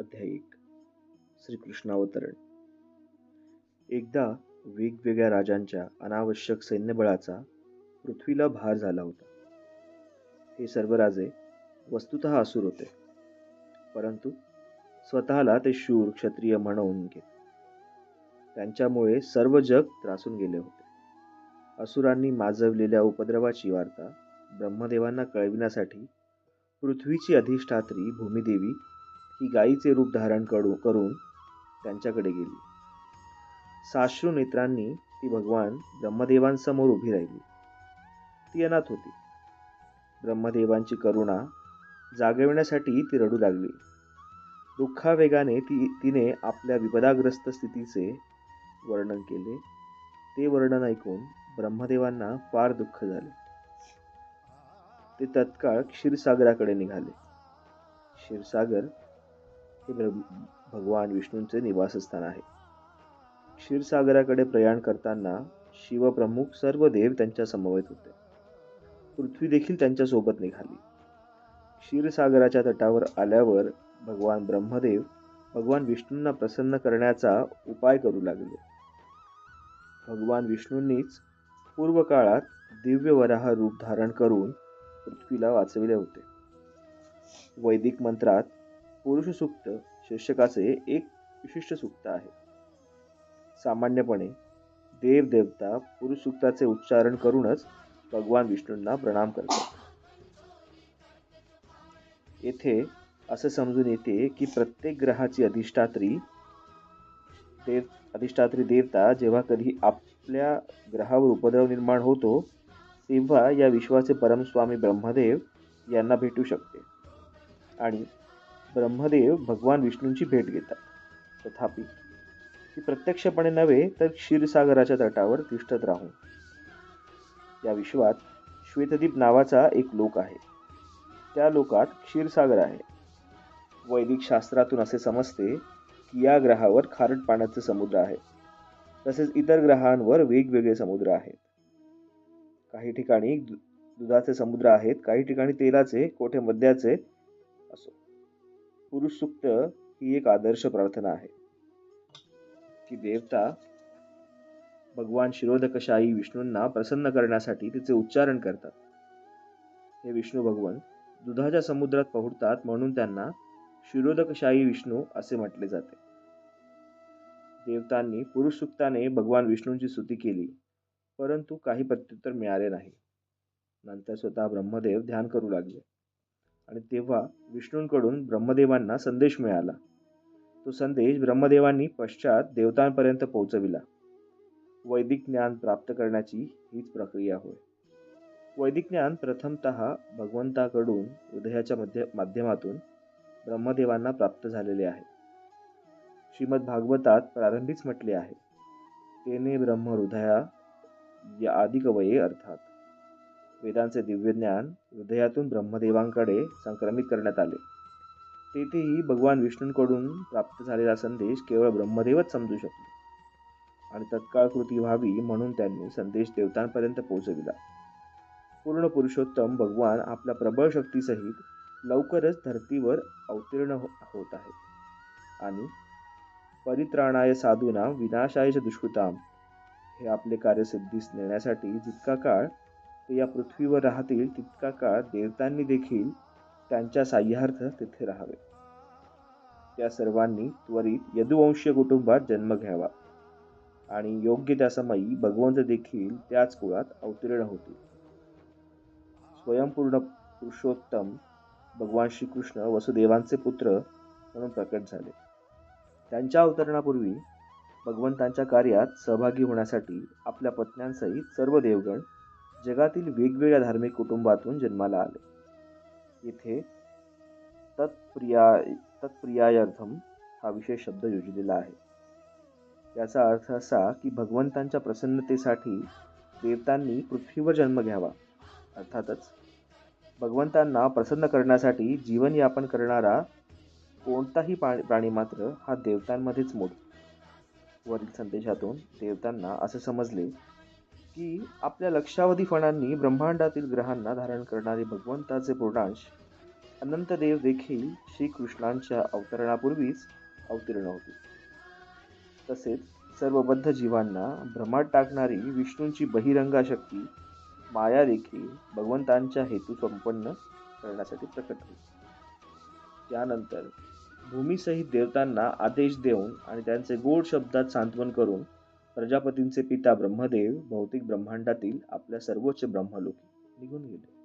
अध्याय एक श्रीकृष्णावतरण. एकदा वेगवेगळ्या राजांच्या अनावश्यक सैन्यबळाचा पृथ्वीला भार झाला होता. हे सर्व राजे वस्तुत असुर होते परंतु स्वतःला ते शूर क्षत्रिय म्हणून घेत. त्यांच्यामुळे सर्व जग त्रासून गेले होते. असुरांनी माजवलेल्या उपद्रवाची वार्ता ब्रह्मदेवांना कळविण्यासाठी पृथ्वीची अधिष्ठात्री भूमिदेवी ही गायीचे रूप धारण करू करून त्यांच्याकडे गेली. साश्रू नेत्रांनी ती भगवान ब्रह्मदेवांसमोर उभी राहिली. ती अनाथ होती. ब्रह्मदेवांची करुणा जागविण्यासाठी ती रडू लागली. दुःखावेगाने ती तिने आपल्या विपदाग्रस्त स्थितीचे वर्णन केले. ते वर्णन ऐकून ब्रह्मदेवांना फार दुःख झाले. ते तत्काळ क्षीरसागराकडे निघाले. क्षीरसागर हे भगवान विष्णूंचे निवासस्थान आहे. क्षीरसागराकडे प्रयाण करताना शिवप्रमुख सर्व देव त्यांच्या समवेत होते. पृथ्वी देखील त्यांच्यासोबत निघाली. क्षीरसागराच्या तटावर आल्यावर भगवान ब्रह्मदेव भगवान विष्णूंना प्रसन्न करण्याचा उपाय करू लागले. भगवान विष्णूंनीच पूर्व काळात दिव्य वराह रूप धारण करून पृथ्वीला वाचविले होते. वैदिक मंत्रात पुरुषसूक्त शीर्षकाचे एक विशिष्ट सूक्त आहे. सामान्यपणे देवदेवता पुरुष सूक्ताचे उच्चारण करूनच भगवान विष्णूंना प्रणाम करतात. येथे असे समजून येते की प्रत्येक ग्रहाची अधिष्ठात्री देव अधिष्ठात्री देवता जेव्हा कधी आपल्या ग्रहावर उपद्रव निर्माण होतो तेव्हा या विश्वाचे परमस्वामी ब्रह्मदेव यांना भेटू शकते. आणि ब्रह्मदेव भगवान विष्णूंची भेट घेतात. तथापि ती प्रत्यक्षपणे नव्हे तर क्षीरसागराच्या तटावर तिष्ठत राहून. या विश्वात श्वेतदीप नावाचा एक लोक आहे. त्या लोकात क्षीरसागर आहे. वैदिक शास्त्रातून असे समजते की या ग्रहावर खारट पाण्याचे समुद्र आहे. तसेच इतर ग्रहांवर वेगवेगळे समुद्र आहेत. काही ठिकाणी दुधाचे समुद्र आहेत काही ठिकाणी तेलाचे कोठे मद्याचे असो. पुरुष सुक्त ही एक आदर्श प्रार्थना आहे. की देवता भगवान शिरोधकशाही विष्णूंना प्रसन्न करण्यासाठी तिचे उच्चारण करतात. हे विष्णू भगवान दुधाच्या समुद्रात पोहडतात म्हणून त्यांना शिरोधकशाही विष्णू असे म्हटले जाते. देवतांनी पुरुष सुक्ताने भगवान विष्णूंची स्तुती केली परंतु काही प्रत्युत्तर मिळाले नाही. नंतर स्वतः ब्रह्मदेव ध्यान करू लागले. आणि तेव्हा विष्णूंकडून ब्रह्मदेवांना संदेश मिळाला. तो संदेश ब्रह्मदेवांनी पश्चात देवतांपर्यंत पोहोचविला. वैदिक ज्ञान प्राप्त करण्याची हीच प्रक्रिया होय. वैदिक ज्ञान प्रथमत भगवंताकडून हृदयाच्या मध्य माध्यमातून ब्रह्मदेवांना प्राप्त झालेले आहे. श्रीमद भागवतात प्रारंभीच म्हटले आहे. तेने ब्रह्म हृदया या आदिकवये अर्थात. वेदांचे दिव्य ज्ञान हृदयातून ब्रह्मदेवांकडे संक्रमित करण्यात आले. तेथेही भगवान विष्णूंकडून प्राप्त झालेला संदेश केवळ ब्रह्मदेवच समजू शकले आणि तत्काळ कृती व्हावी म्हणून त्यांनी संदेश देवतांपर्यंत पोहोचविला. पूर्ण पुरुषोत्तम भगवान आपल्या प्रबळ शक्तीसहित लवकरच धर्तीवर अवतीर्ण हो होत आहेत. आणि परित्राणाय साधूना विनाशायच दुष्कृताम हे आपले कार्यसिद्धीस नेण्यासाठी जितका काळ ते या पृथ्वीवर राहतील तितका काळ देवतांनी देखील त्यांच्या साह्यार्थ तिथे राहावे. त्या सर्वांनी त्वरित यदुवंशीय कुटुंबात जन्म घ्यावा. आणि योग्य त्या समयी भगवंत देखील त्याच कुळात अवतीर्ण होतील. स्वयंपूर्ण पुरुषोत्तम भगवान श्रीकृष्ण वसुदेवांचे पुत्र म्हणून प्रकट झाले. त्यांच्या अवतरणापूर्वी भगवंतांच्या कार्यात सहभागी होण्यासाठी आपल्या पत्न्यांसहित सर्व देवगण जगातील वेगवेगळ्या धार्मिक कुटुंबातून जन्माला आले. येथे तत्प्रिया तत्प्रियार्थम हा विशेष शब्द योजलेला आहे. याचा अर्थ असा की भगवंतांच्या प्रसन्नतेसाठी देवतांनी पृथ्वीवर जन्म घ्यावा. अर्थातच भगवंतांना प्रसन्न करण्यासाठी जीवनयापन करणारा कोणताही प्राणी मात्र हा देवतांमध्येच मोड. वरील संदेशातून देवतांना असे समजले की आपल्या लक्षावधी फणांनी ब्रह्मांडातील ग्रहांना धारण करणारे भगवंताचे पूर्णांश अनंतदेव देखील श्रीकृष्णांच्या अवतरणापूर्वीच अवतीर्ण होते. तसेच सर्व बद्ध जीवांना भ्रमात टाकणारी विष्णूंची बहिरंगा शक्ती माया देखील भगवंतांच्या हेतू संपन्न करण्यासाठी प्रकट होते. त्यानंतर भूमीसहित देवतांना आदेश देऊन आणि त्यांचे गोड शब्दात सांत्वन करून प्रजापतींचे पिता ब्रह्मदेव भौतिक ब्रह्मांडातील आपल्या सर्वोच्च ब्रह्मलोकी निघून गेले.